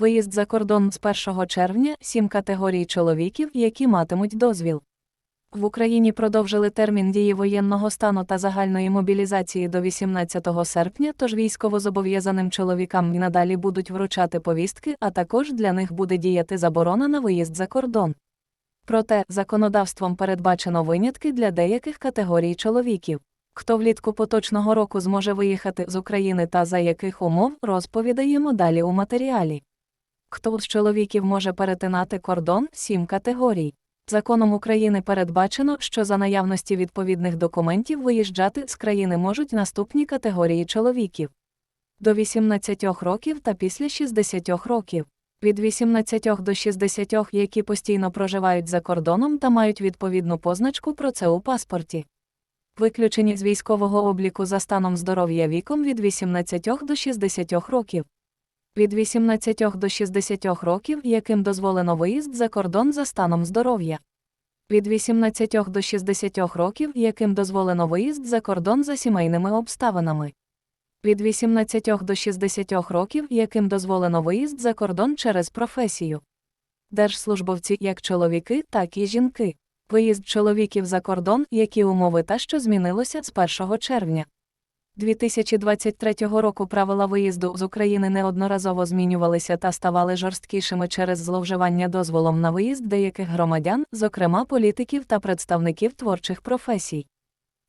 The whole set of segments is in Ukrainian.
Виїзд за кордон з 1 червня сім категорій чоловіків, які матимуть дозвіл. В Україні продовжили термін дії воєнного стану та загальної мобілізації до 18 серпня, тож військовозобов'язаним чоловікам і надалі будуть вручати повістки, а також для них буде діяти заборона на виїзд за кордон. Проте законодавством передбачено винятки для деяких категорій чоловіків. Хто влітку поточного року зможе виїхати з України та за яких умов, розповідаємо далі у матеріалі. Хто з чоловіків може перетинати кордон сім категорій. Законом України передбачено, що за наявності відповідних документів виїжджати з країни можуть наступні категорії чоловіків до 18 років та після 60 років. Від 18 до 60, які постійно проживають за кордоном та мають відповідну позначку про це у паспорті. Виключені з військового обліку за станом здоров'я віком від 18 до 60 років. Від 18 до 60 років, яким дозволено виїзд за кордон за станом здоров'я. Від 18 до 60 років, яким дозволено виїзд за кордон за сімейними обставинами. Від 18 до 60 років, яким дозволено виїзд за кордон через професію. Держслужбовці як чоловіки, так і жінки. Виїзд чоловіків за кордон, які умови та що змінилося з 1 червня. 2023 року правила виїзду з України неодноразово змінювалися та ставали жорсткішими через зловживання дозволом на виїзд деяких громадян, зокрема політиків та представників творчих професій.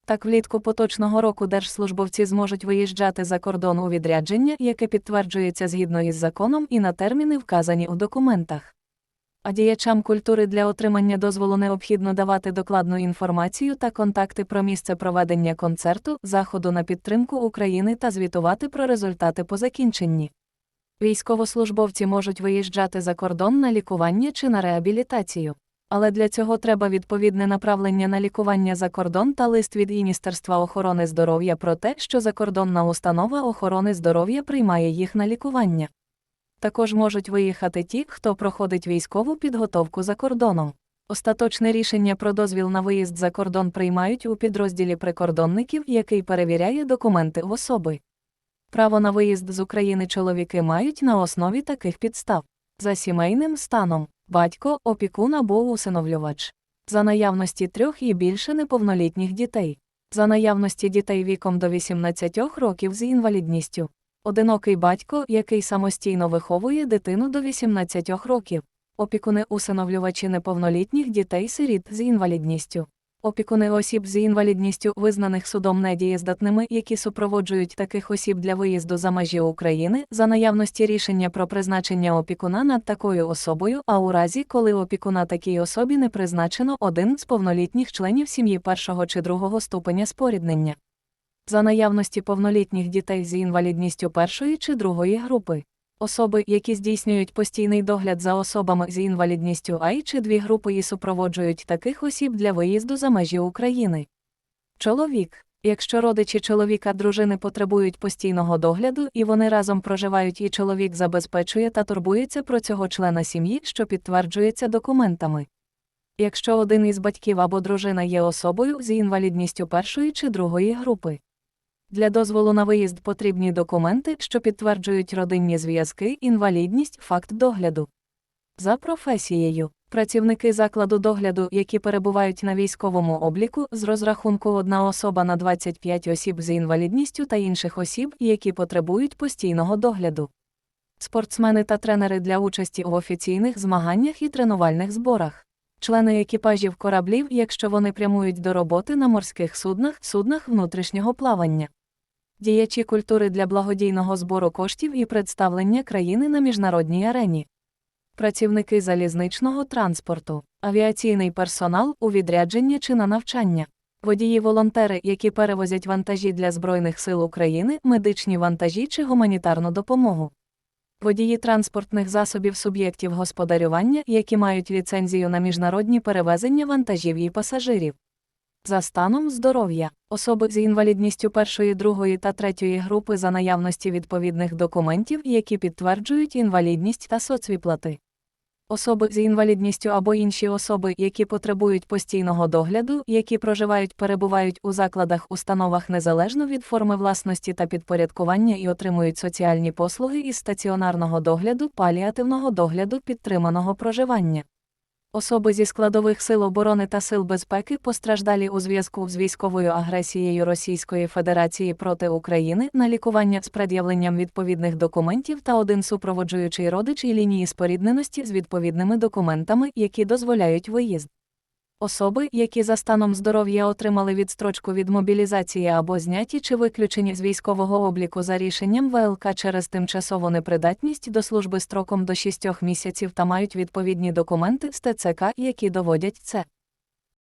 Так, влітку поточного року держслужбовці зможуть виїжджати за кордон у відрядження, яке підтверджується згідно із законом і на терміни, вказані у документах. А діячам культури для отримання дозволу необхідно давати докладну інформацію та контакти про місце проведення концерту, заходу на підтримку України та звітувати про результати по закінченні. Військовослужбовці можуть виїжджати за кордон на лікування чи на реабілітацію. Але для цього треба відповідне направлення на лікування за кордон та лист від Міністерства охорони здоров'я про те, що закордонна установа охорони здоров'я приймає їх на лікування. Також можуть виїхати ті, хто проходить військову підготовку за кордоном. Остаточне рішення про дозвіл на виїзд за кордон приймають у підрозділі прикордонників, який перевіряє документи в особи. Право на виїзд з України чоловіки мають на основі таких підстав за сімейним станом батько, опікун або усиновлювач, за наявності трьох і більше неповнолітніх дітей, за наявності дітей віком до 18 років з інвалідністю, одинокий батько, який самостійно виховує дитину до 18 років, опікуни усиновлювачі неповнолітніх дітей-сиріт з інвалідністю. Опікуни осіб з інвалідністю, визнаних судом недієздатними, які супроводжують таких осіб для виїзду за межі України, за наявності рішення про призначення опікуна над такою особою, а у разі, коли опікуна такій особі не призначено один з повнолітніх членів сім'ї першого чи другого ступеня споріднення. За наявності повнолітніх дітей з інвалідністю першої чи другої групи. Особи, які здійснюють постійний догляд за особами з інвалідністю А чи дві групи і супроводжують таких осіб для виїзду за межі України. Чоловік. Якщо родичі чоловіка дружини потребують постійного догляду і вони разом проживають, і чоловік забезпечує та турбується про цього члена сім'ї, що підтверджується документами. Якщо один із батьків або дружина є особою з інвалідністю першої чи другої групи. Для дозволу на виїзд потрібні документи, що підтверджують родинні зв'язки, інвалідність, факт догляду. За професією, працівники закладу догляду, які перебувають на військовому обліку, з розрахунку одна особа на 25 осіб з інвалідністю та інших осіб, які потребують постійного догляду. Спортсмени та тренери для участі в офіційних змаганнях і тренувальних зборах. Члени екіпажів кораблів, якщо вони прямують до роботи на морських суднах, суднах внутрішнього плавання діячі культури для благодійного збору коштів і представлення країни на міжнародній арені, працівники залізничного транспорту, авіаційний персонал у відрядження чи на навчання, водії-волонтери, які перевозять вантажі для Збройних сил України, медичні вантажі чи гуманітарну допомогу. Водії транспортних засобів суб'єктів господарювання, які мають ліцензію на міжнародні перевезення вантажів і пасажирів. За станом здоров'я, особи з інвалідністю першої, другої та третьої групи за наявності відповідних документів, які підтверджують інвалідність та соцвіплати. Особи з інвалідністю або інші особи, які потребують постійного догляду, які проживають перебувають у закладах установах незалежно від форми власності та підпорядкування і отримують соціальні послуги із стаціонарного догляду, паліативного догляду, підтриманого проживання. Особи зі складових сил оборони та сил безпеки постраждалі у зв'язку з військовою агресією Російської Федерації проти України на лікування з пред'явленням відповідних документів та один супроводжуючий родич і лінії спорідненості з відповідними документами, які дозволяють виїзд. Особи, які за станом здоров'я отримали відстрочку від мобілізації або зняті чи виключені з військового обліку за рішенням ВЛК через тимчасову непридатність до служби строком до 6 місяців та мають відповідні документи з ТЦК, які доводять це.